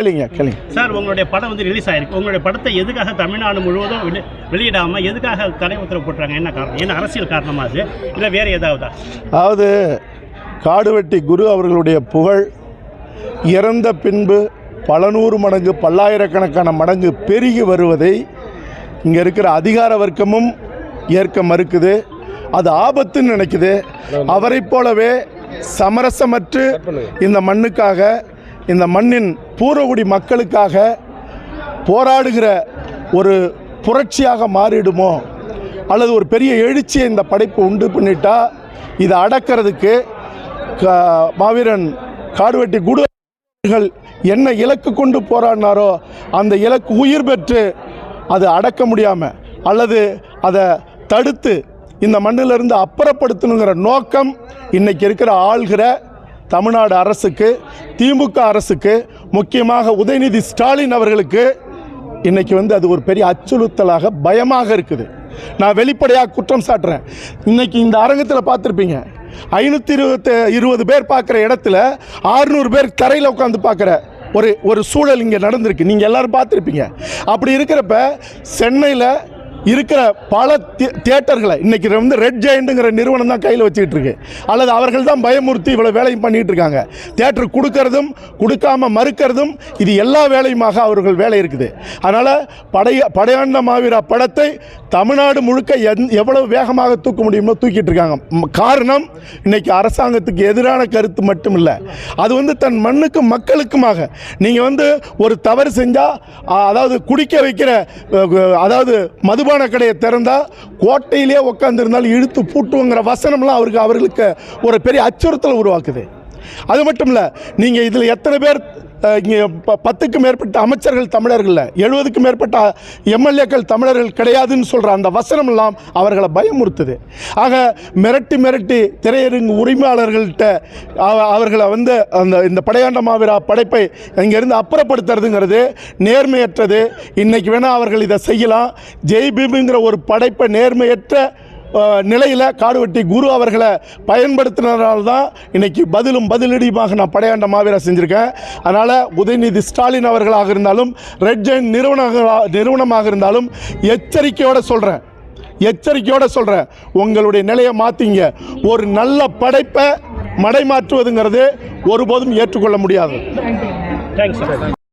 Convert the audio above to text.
கேளுங்க கேளுங்க. சார் உங்களுடைய படம் வந்து ரிலீஸ் ஆயிருக்கு. உங்களுடைய படத்தை எதுக்காக தமிழ்நாடு முழுவதும் வெளி வெளியிடாமல் எதுக்காக தடை உத்தரவு போட்டுறாங்க? என்ன காரணம்? என்ன அரசியல் காரணமா அது? இல்லை வேறு ஏதாவதா? அதாவது காடுவெட்டி குரு அவர்களுடைய புகழ் இறந்த பின்பு பல நூறு மடங்கு பல்லாயிரக்கணக்கான மடங்கு பெருகி வருவதை இங்கே இருக்கிற அதிகார வர்க்கமும் ஏற்க மறுக்குது. அது ஆபத்துன்னு நினைக்குது. அவரைப் போலவே சமரசமற்று இந்த மண்ணுக்காக இந்த மண்ணின் பூர்வகுடி மக்களுக்காக போராடுகிற ஒரு புரட்சியாக மாறிடுமோ? அல்லது ஒரு பெரிய எழுச்சியை இந்த படைப்பு உண்டு பண்ணிட்டா? இதை அடக்கிறதுக்கு மாவீரன் காடுவெட்டி குடு என்ன இலக்கு கொண்டு போராடினாரோ அந்த இலக்கு உயிர் பெற்று அது அடக்க முடியாமல் அல்லது அதை தடுத்து இந்த மண்ணிலிருந்து அப்புறப்படுத்தணுங்கிற நோக்கம் இன்றைக்கி இருக்கிற ஆள்கிற தமிழ்நாடு அரசுக்கு திமுக அரசுக்கு முக்கியமாக உதயநிதி ஸ்டாலின் அவர்களுக்கு இன்னைக்கு வந்து அது ஒரு பெரிய அச்சுறுத்தலாக பயமாக இருக்குது. நான் வெளிப்படையாக குற்றம் சாட்டுறேன். இன்னைக்கு இந்த அரங்கத்தில் பார்த்துருப்பீங்க. ஐநூற்றி இருபத்தி இருபது பேர் பார்க்குற இடத்துல ஆறுநூறு பேர் தரையில் உட்காந்து பார்க்குற ஒரு ஒரு சூழல் இங்கே நடந்திருக்கு. நீங்கள் எல்லாரும் பார்த்துருப்பீங்க. அப்படி இருக்கிறப்ப சென்னையில் இருக்கிற பல தியேட்டர்களை இன்றைக்கி வந்து ரெட் ஜெயண்ட்டுங்கிற நிறுவனம் தான் கையில் வச்சுக்கிட்டு இருக்கு அல்லது அவர்கள் தான் பயமுறுத்தி இவ்வளோ வேலையும் பண்ணிகிட்டு இருக்காங்க. தியேட்டர் கொடுக்கறதும் கொடுக்காம மறுக்கிறதும் இது எல்லா வேலையுமாக அவர்கள் வேலை இருக்குது. அதனால் படைய படையாண்ட மாவீரா படத்தை தமிழ்நாடு முழுக்க எந் எவ்வளவு வேகமாக தூக்க முடியுமோ தூக்கிட்டு இருக்காங்க. காரணம் இன்னைக்கு அரசாங்கத்துக்கு எதிரான கருத்து மட்டும் இல்லை அது வந்து தன் மண்ணுக்கும் மக்களுக்குமாக. நீங்கள் வந்து ஒரு தவறு செஞ்சால் அதாவது குடிக்க வைக்கிற அதாவது மதுபான கடையை திறந்தா கோட்டையிலே உட்காந்துருந்தால் இழுத்து பூட்டுவோங்கிற வசனம்லாம் அவருக்கு அவர்களுக்கு ஒரு பெரிய அச்சுறுத்தலை உருவாக்குது. அது மட்டும் இல்லை நீங்கள் இதில் எத்தனை பேர் இங்கே ப பத்துக்கும் மேற்பட்ட அமைச்சர்கள் தமிழர்கள் எழுபதுக்கும் மேற்பட்ட எம்எல்ஏக்கள் தமிழர்கள் கிடையாதுன்னு சொல்கிற அந்த வசனமெல்லாம் அவர்களை பயமுறுத்துது. ஆக மிரட்டி மிரட்டி திரையரங்கு உரிமையாளர்கள்ட்ட அவர்களை வந்து அந்த இந்த படையாண்ட மாவீரா படைப்பை இங்கேருந்து அப்புறப்படுத்துறதுங்கிறது நேர்மையற்றது. இன்றைக்கி வேணால் அவர்கள் இதை செய்யலாம். ஜெய்பீமுங்கிற ஒரு படைப்பை நேர்மையற்ற நிலையில் காடுவெட்டி குரு அவர்களை பயன்படுத்தினதால தான் இன்னைக்கு பதிலும் பதிலடியுமாக நான் படையாண்ட மாவீரா செஞ்சுருக்கேன். அதனால் உதயநிதி ஸ்டாலின் அவர்களாக இருந்தாலும் ரெட் ஜெயின் நிறுவனங்களா நிறுவனமாக இருந்தாலும் எச்சரிக்கையோடு சொல்கிறேன் எச்சரிக்கையோடு சொல்கிறேன் உங்களுடைய நிலையை மாற்றிங்க ஒரு நல்ல படைப்பை மடைமாற்றுவதுங்கிறது ஒருபோதும் ஏற்றுக்கொள்ள முடியாது. தேங்க்ஸ்